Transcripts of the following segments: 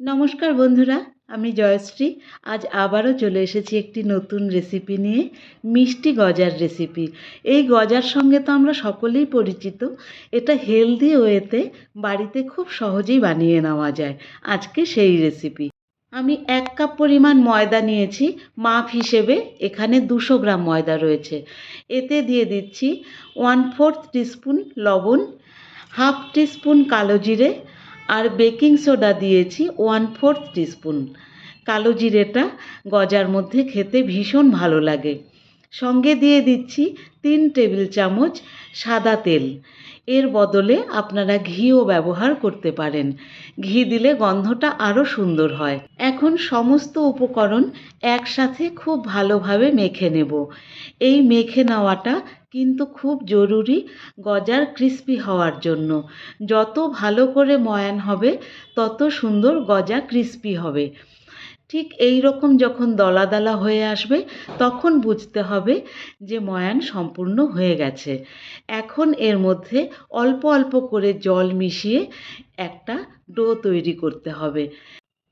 নমস্কার বন্ধুরা, আমি জয়শ্রী। আজ আবারও চলে এসেছি একটি নতুন রেসিপি নিয়ে, মিষ্টি গজার রেসিপি এই গজার সঙ্গে তো আমরা সকলেই পরিচিত। এটা হেলদি ওয়েতে বাড়িতে খুব সহজেই বানিয়ে নেওয়া যায়। আজকে সেই রেসিপি আমি এক কাপ পরিমাণ ময়দা নিয়েছি, মাপ হিসেবে এখানে দুশো গ্রাম ময়দা রয়েছে। এতে দিয়ে দিচ্ছি ওয়ান ফোর্থ টিস্পুন লবণ হাফ টিস্পুন কালো জিরে আর বেকিং সোডা দিয়েছি ওয়ান ফোর্থ টিস্পুন। কালো জিরেটা গজার মধ্যে খেতে ভীষণ ভালো লাগে। সঙ্গে দিয়ে দিচ্ছি তিন টেবিল চামচ সাদা তেল। এর বদলে আপনারা ঘিও ব্যবহার করতে পারেন। ঘি দিলে গন্ধটা আরও সুন্দর হয়। এখন সমস্ত উপকরণ একসাথে খুব ভালোভাবে মেখে নেব। এই মেখে নেওয়াটা কিন্তু খুব জরুরি গজার ক্রিস্পি হওয়ার জন্য। যত ভালো করে ময়ান হবে, তত সুন্দর গজা ক্রিস্পি হবে। ঠিক এই রকম যখন দলা দলা হয়ে আসবে, তখন বুঝতে হবে যে ময়ান সম্পূর্ণ হয়ে গেছে। এখন এর মধ্যে অল্প অল্প করে জল মিশিয়ে একটা ডো তৈরি করতে হবে।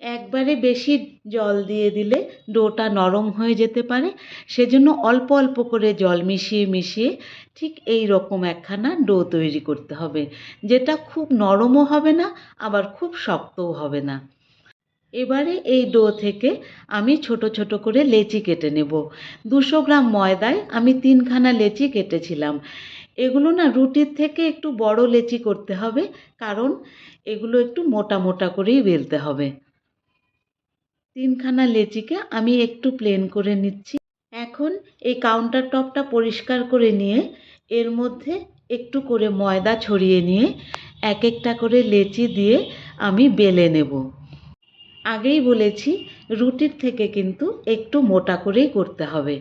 একবারে বেশি জল দিয়ে দিলে ডোটা নরম হয়ে যেতে পারে। সেজন্য অল্প অল্প করে জল মিশিয়ে মিশিয়ে ঠিক এই রকম একখানা ডো তৈরি করতে হবে, যেটা খুব নরমও হবে না, আবার খুব শক্তও হবে না। এবারে এই ডো থেকে আমি ছোট ছোট করে লেচি কেটে নেব। দুশো গ্রাম ময়দায় আমি তিনখানা লেচি কেটেছিলাম। এগুলো না রুটির থেকে একটু বড় লেচি করতে হবে, কারণ এগুলো একটু মোটা মোটা করেই বেলতে হবে। তিনখানা লেচিকে আমি একটু প্লেন করে নিচ্ছি। এখন এই কাউন্টার টপটা পরিষ্কার করে নিয়ে, এর মধ্যে একটু করে ময়দা ছড়িয়ে নিয়ে এক একটা করে লেচি দিয়ে আমি বেলে নেব। আগেই বলেছি, রুটির থেকে কিন্তু একটু মোটা করেই করতে হবে।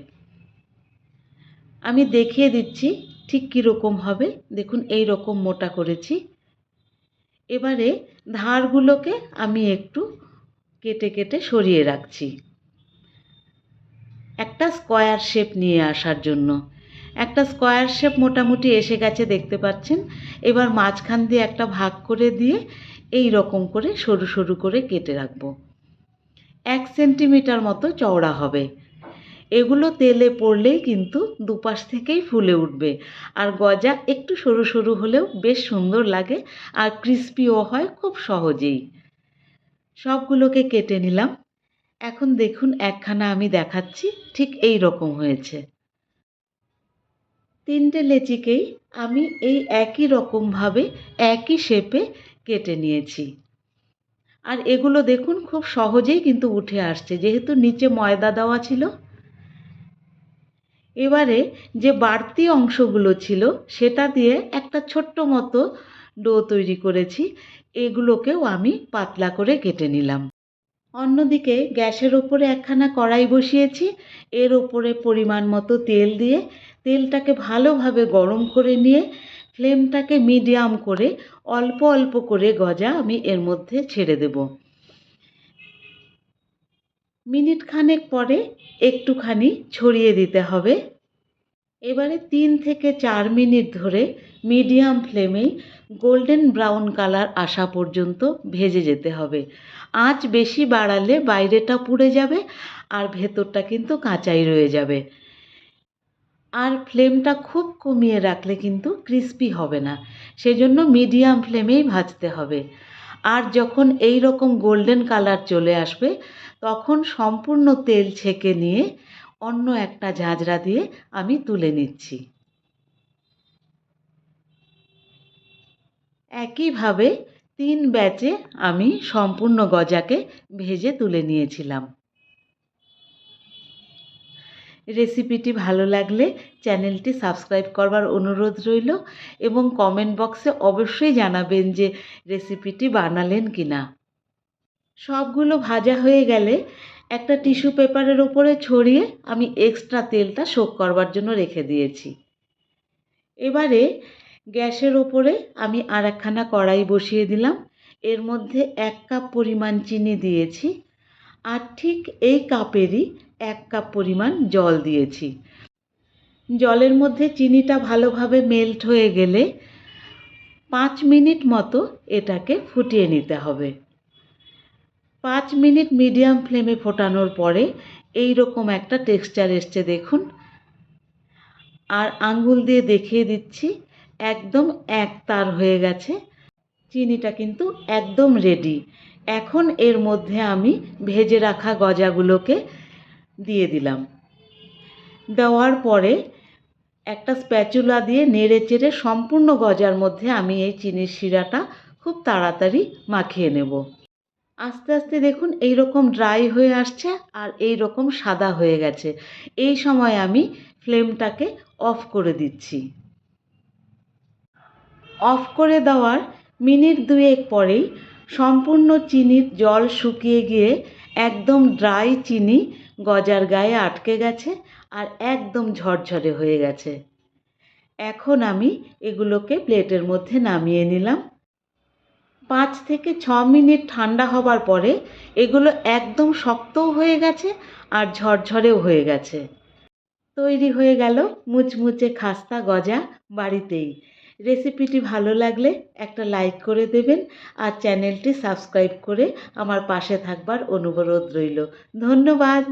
আমি দেখিয়ে দিচ্ছি ঠিক কীরকম হবে। দেখুন, এই রকম মোটা করেছি। এবারে ধারগুলোকে আমি একটু কেটে কেটে সরিয়ে রাখছি। একটা স্কোয়ার শেপ নিয়ে আসার জন্য। একটা স্কোয়ার শেপ মোটামুটি এসে গেছে, দেখতে পাচ্ছেন? এবার মাঝখান দিয়ে একটা ভাগ করে দিয়ে এই রকম করে সরু সরু করে কেটে রাখব। এক সেন্টিমিটার মতো চওড়া হবে। এগুলো তেলে পড়লেই কিন্তু দুপাশ থেকেই ফুলে উঠবে। আর গজা একটু সরু সরু হলেও বেশ সুন্দর লাগে আর ক্রিস্পিও হয় খুব সহজেই। সবগুলোকে কেটে নিলাম। এখন দেখুন একখানা আমি দেখাচ্ছি, ঠিক এই রকম হয়েছে। তিনটে লেচিকেই আমি এই একই রকমভাবে, একই শেপে কেটে নিয়েছি। আর এগুলো দেখুন খুব সহজেই কিন্তু উঠে আসছে, যেহেতু নিচে ময়দা দেওয়া ছিল। এবারে যে বাড়তি অংশগুলো ছিল, সেটা দিয়ে একটা ছোট্ট মতো ডো তৈরি করেছি, এগুলোকেও আমি পাতলা করে কেটে নিলাম। অন্যদিকে গ্যাসের ওপরে একখানা কড়াই বসিয়েছি, এর ওপরে পরিমাণ মতো তেল দিয়ে তেলটাকে ভালোভাবে গরম করে নিয়ে ফ্লেমটাকে মিডিয়াম করে অল্প অল্প করে গজা আমি এর মধ্যে ছেড়ে দেব। মিনিট খানেক পরে একটুখানি ছড়িয়ে দিতে হবে। এবারে তিন থেকে চার মিনিট ধরে মিডিয়াম ফ্লেমেই গোল্ডেন ব্রাউন কালার আসা পর্যন্ত ভেজে যেতে হবে। আঁচ বেশি বাড়ালে বাইরেটা পুড়ে যাবে আর ভেতরটা কিন্তু কাঁচাই রয়ে যাবে। আর ফ্লেমটা খুব কমিয়ে রাখলে কিন্তু ক্রিস্পি হবে না। সেজন্য মিডিয়াম ফ্লেমেই ভাজতে হবে। আর যখন এই রকম গোল্ডেন কালার চলে আসবে, তখন সম্পূর্ণ তেল ছেঁকে নিয়ে অন্য একটা ঝাঁঝরা দিয়ে আমি তুলে নিচ্ছি। একইভাবে তিন ব্যাচে আমি সম্পূর্ণ গজাকে ভেজে তুলে নিয়েছিলাম। রেসিপিটি ভালো লাগলে চ্যানেলটি সাবস্ক্রাইব করবার অনুরোধ রইল এবং কমেন্ট বক্সে অবশ্যই জানাবেন যে রেসিপিটি বানালেন কি না সবগুলো ভাজা হয়ে গেলে একটা টিস্যু পেপারের ওপরে ছড়িয়ে আমি এক্সট্রা তেলটা শোক করবার জন্য রেখে দিয়েছি। এবারে গ্যাসের ওপরে আমি আর একখানা কড়াই বসিয়ে দিলাম। এর মধ্যে এক কাপ পরিমাণ চিনি দিয়েছি আর ঠিক এই কাপেরই এক কাপ পরিমাণ জল দিয়েছি। জলের মধ্যে চিনিটা ভালোভাবে মেল্ট হয়ে গেলে পাঁচ মিনিট মতো এটাকে ফুটিয়ে নিতে হবে। পাঁচ মিনিট মিডিয়াম ফ্লেমে ফোটানোর পরে এই রকম একটা টেক্সচার এসছে দেখুন। আর আঙ্গুল দিয়ে দেখিয়ে দিচ্ছি। একদম এক তার হয়ে গেছে। চিনিটা কিন্তু একদম রেডি এখন এর মধ্যে আমি ভেজে রাখা গজাগুলোকে দিয়ে দিলাম। দেওয়ার পরে একটা স্প্যাচুলা দিয়ে নেড়ে চেড়ে সম্পূর্ণ গজার মধ্যে আমি এই চিনির শিরাটা খুব তাড়াতাড়ি মাখিয়ে নেব। আস্তে আস্তে দেখুন এই রকম ড্রাই হয়ে আসছে আর এই রকম সাদা হয়ে গেছে। এই সময় আমি ফ্লেমটাকে অফ করে দিচ্ছি। অফ করে দেওয়ার মিনিট দুয়েক পরেই সম্পূর্ণ চিনির জল শুকিয়ে গিয়ে একদম ড্রাই চিনি গজার গায়ে আটকে গেছে আর একদম ঝরঝরে হয়ে গেছে। এখন আমি এগুলোকে প্লেটের মধ্যে নামিয়ে নিলাম। পাঁচ থেকে ছ মিনিট ঠান্ডা হবার পরে এগুলো একদম শক্তও হয়ে গেছে আর ঝরঝরেও হয়ে গেছে। তৈরি হয়ে গেল মুচমুচে খাস্তা গজা বাড়িতেই। রেসিপিটি ভালো লাগলে একটা লাইক করে দেবেন আর চ্যানেলটি সাবস্ক্রাইব করে আমার পাশে থাকবার অনুরোধ রইল। ধন্যবাদ।